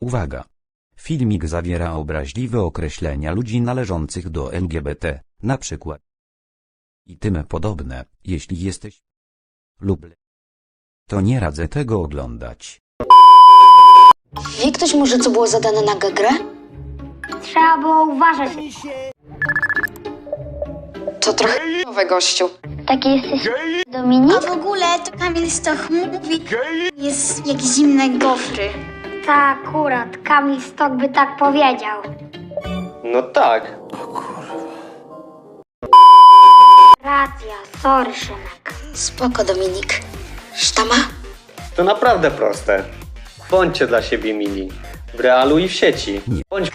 Uwaga! Filmik zawiera obraźliwe określenia ludzi należących do LGBT, na przykład i tym podobne, jeśli jesteś lub to nie radzę tego oglądać. Wie ktoś może, co było zadane na gagrę? Trzeba było uważać. To trochę nowe gościu. Taki jesteś Dominik? A w ogóle to Kamil Stoch mówi, jest jak zimne gofry. Tak, akurat. Kamil Stok by tak powiedział. No tak. Racja, sorry, Szymek. Spoko, Dominik. Sztama? To naprawdę proste. Bądźcie dla siebie mili. W realu i w sieci. Nie. Bądź